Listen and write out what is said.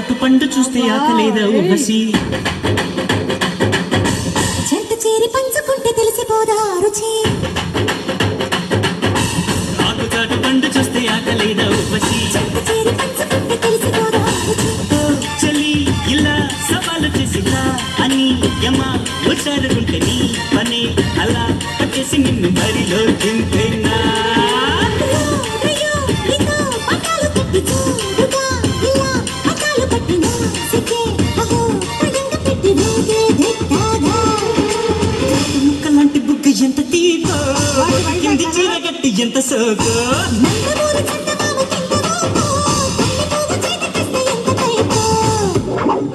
చాటు పండు చూస్తే ఆకలేదా ఊహసి చెంత చేరి పంచుకుంటే తెలిసిపోదా రుచి? ఆకు చాటు పండు చూస్తే ఆకలేదా ఊహసి చెంత చేరి పంచుకుంటే తెలిసిపోదా రుచి? చలి ఇలా సవాలు చేసిలా అని యమ వచ్చారుకుంటే నీ పని అలా పట్టేసి నిన్ను బరిలో దింపేనా? ముక్కలాంటి ఎంత తీపో చీర ఎంత